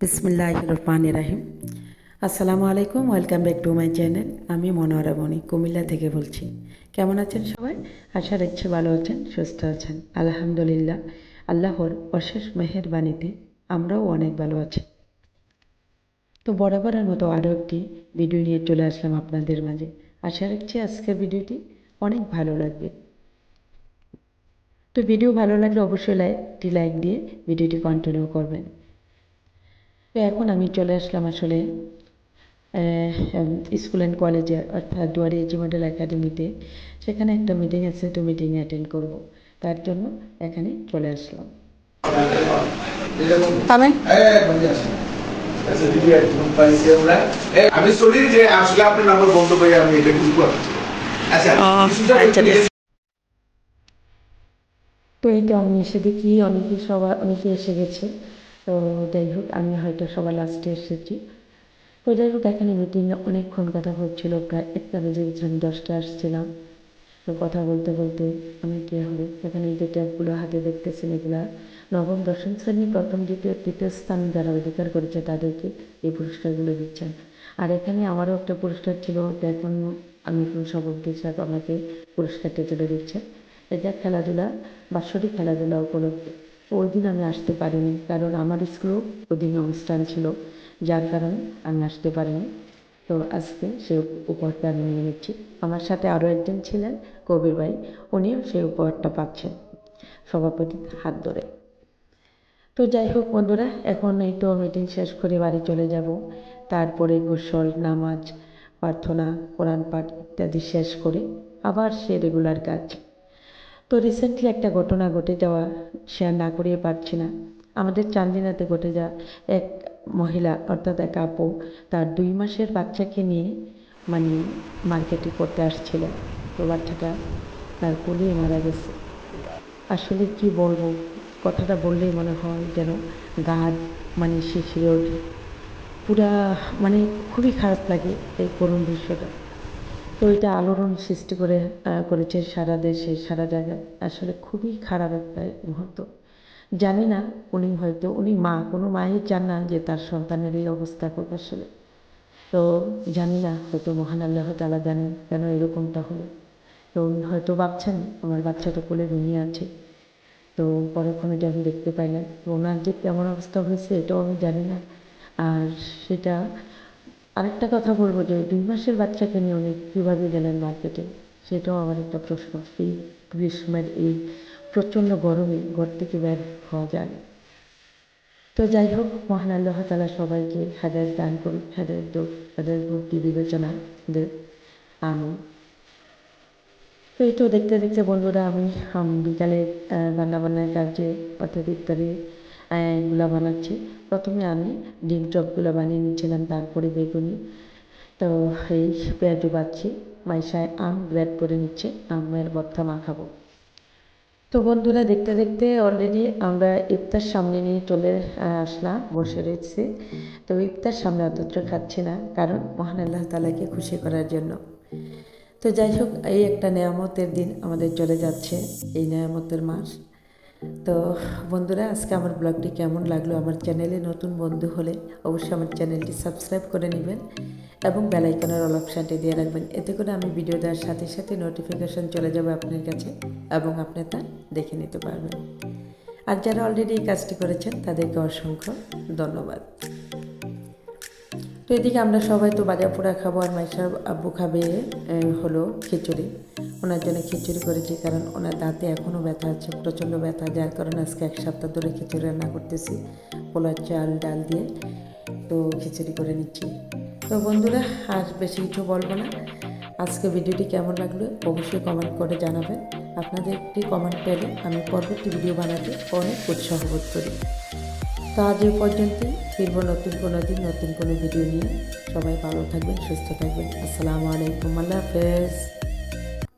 বিসমিল্লাহ রহমান রাহিম। আসসালামু আলাইকুম, welcome back to my channel. আমি মনোয়ারা মণি কুমিল্লা থেকে বলছি। কেমন আছেন সবাই? আশা রাখছি ভালো আছেন, সুস্থ আছেন। আলহামদুলিল্লাহ, আল্লাহর অশেষ মেহেরবানিতে আমরাও অনেক ভালো আছি। তো বরাবরের মতো আরও একটি ভিডিও নিয়ে চলে আসলাম আপনাদের মাঝে। আশা রাখছি আজকের ভিডিওটি অনেক ভালো লাগবে। তো ভিডিও ভালো লাগলে অবশ্যই লাইক, একটি লাইক দিয়ে ভিডিওটি কন্টিনিউ করবেন। তো এখন আমি চলে আসলাম আসলে স্কুল অ্যান্ড কলেজে অর্থাৎ দুয়ারি এজি মডেল একাডেমিতে। সেখানে একটা মিটিং আছে তো মিটিং অ্যাটেন্ড করব। তার জন্য এখানে চলে আসলাম। আমি যে আসলে নাম্বার বন্ধ করে আমি এটা আচ্ছা। তো এই তো আমি এসে দেখি অনেকে সবাই অনেকে এসে গেছে। তো যাই হোক, আমি হয়তো সবার লাস্টে এসেছি। তো যাই হোক, এখানে মিটিংয়ে অনেকক্ষণ কথা হচ্ছিল, প্রায় একটা বেজে গেছে, আমি দশটা আসছিলাম। তো কথা বলতে বলতে আমি কী হবে, এখানে যে ট্যাবগুলো হাতে দেখতেছেন এগুলা, নবম, দশম শ্রেণি, প্রথম, দ্বিতীয়, তৃতীয় স্থান যারা অধিকার করেছে তাদেরকে এই পুরস্কারগুলো দিচ্ছেন। আর এখানে আমারও একটা পুরস্কার ছিল এখন আমি স্যার আমাকে পুরস্কারটা তুলে দিচ্ছে এটা খেলাধুলা, বাৎসরিক খেলাধুলা উপলক্ষে। ওই দিন আমি আসতে পারিনি, কারণ আমার স্কুলেও ওই দিন অনুষ্ঠান ছিল, যার কারণে আমি আসতে পারিনি। তো আজকে সে উপহারটা আমি নিয়ে নিচ্ছি। আমার সাথে আরও একজন ছিলেন কবির ভাই, উনিও সেই উপহারটা পাচ্ছেন, সভাপতির হাত ধরে। তো যাই হোক বন্ধুরা, এখন এই তো মিটিং শেষ করে বাড়ি চলে যাব। তারপরে গোসল, নামাজ, প্রার্থনা, কোরআন পাঠ ইত্যাদি শেষ করে আবার সে রেগুলার কাজ। তো রিসেন্টলি একটা ঘটনা ঘটে যাওয়া শেয়ার না করিয়ে পারছি না। আমাদের চান্দিনাতে ঘটে যাওয়া এক মহিলা অর্থাৎ এক আপু, তার দুই মাসের বাচ্চাকে নিয়ে মানে মার্কেটে করতে আসছিল। তো বাচ্চাটা তার কোলেই মারা গেছে। আসলে কি বলব? কথাটা বললেই মনে হয় যেন গা মানে শিশিরে ওঠে। পুরা মানে খুবই খারাপ লাগে এই করুণ দৃশ্যটা। তো এটা আলোড়ন সৃষ্টি করে করেছে সারা দেশে, সারা জায়গায়। আসলে খুবই খারাপ একটা মুহূর্ত। জানি না উনি হয়তো, উনি মা, কোনো মাই চান না যে তার সন্তানের এই অবস্থা করবে আসলে। তো জানি না হয়তো মহান আল্লাহ তালা জানেন কেন এরকমটা হলো। তো উনি হয়তো ভাবছেন, আমার বাচ্চাটা কোলে ঘুমিয়ে আছে। তো পরক্ষণে আমি দেখতে পাই না ওনার যে কেমন অবস্থা হয়েছে এটাও আমি জানি না। আর সেটা আরেকটা কথা বলব যে দুই মাসের বাচ্চাকে নিয়ে উনি কীভাবে গেলেন মার্কেটে সেটাও আমার একটা প্রশ্ন। এই গ্রীষ্মের এই প্রচণ্ড গরমে ঘর থেকে বের হওয়া যায়। তো যাই হোক, মহান আল্লাহ তালা সবাইকে হাজার দান করুন হাজার দোষ হাজার বুদ্ধি বিবেচনা আমি তো এই তো দেখতে দেখতে বন্ধুরা, আমি বিকালে রান্নাবান্নার কাজে অর্থাৎ ইত্যাদি এগুলো বানাচ্ছি। প্রথমে আমি ডিম চপগুলো বানিয়ে নিচ্ছিলাম, তারপরে বেগুনি। তো এই পেঁয়াজু বাচ্ছি মাইশায় আম গ্রেড করে নিচ্ছে, আমের ভর্তা মাখাবো। তো বন্ধুরা, দেখতে দেখতে অলরেডি আমরা ইফতার সামনে নিয়ে চলে আসলাম, বসে রয়েছি। তো ইফতার সামনে অথচ খাচ্ছি না, কারণ মহান আল্লাহ তালাকে খুশি করার জন্য। তো যাই হোক, এই একটা নেয়ামতের দিন আমাদের চলে যাচ্ছে, এই নেয়ামতের মাস। তো বন্ধুরা, আজকে আমার ব্লগটি কেমন লাগল আমার চ্যানেলে নতুন বন্ধু হলে অবশ্যই আমার চ্যানেলটি সাবস্ক্রাইব করে নেবেন এবং বেলাইকনের অল অপশানটি দিয়ে রাখবেন। এতে করে আমি ভিডিও দেওয়ার সাথে সাথে নোটিফিকেশন চলে যাবে আপনার কাছে এবং আপনি তা দেখে নিতে পারবেন। আর যারা অলরেডি এই কাজটি করেছেন, তাদেরকে অসংখ্য ধন্যবাদ। তো এদিকে আমরা সবাই তো বাজা পোড়া খাব আর মাইশার আব্বু খাবে হলো খিচুড়ি। ওনার জন্য খিচুড়ি করেছি, কারণ ওনার দাঁতে এখনও ব্যথা আছে, প্রচণ্ড ব্যথা, যার কারণে আজকে এক সপ্তাহ ধরে খিচুড়ি রান্না করতেছি পোলার চাল, ডাল দিয়ে। তো খিচুড়ি করে নিচ্ছি। তো বন্ধুরা, আর বেশি কিছু বলব না। আজকে ভিডিওটি কেমন লাগল অবশ্যই কমেন্ট করে জানাবেন। আপনাদের একটি কমেন্ট পেলে আমি পরবর্তী ভিডিও বানাতে অনেক উৎসাহ বোধ করি। তো আজ এই পর্যন্তই, ফিরবো নতুন কোনো দিন, নতুন কোনো ভিডিও নিয়ে। সবাই ভালো থাকবেন, সুস্থ থাকবেন। আসসালামু আলাইকুম, আল্লাহ হাফেজ।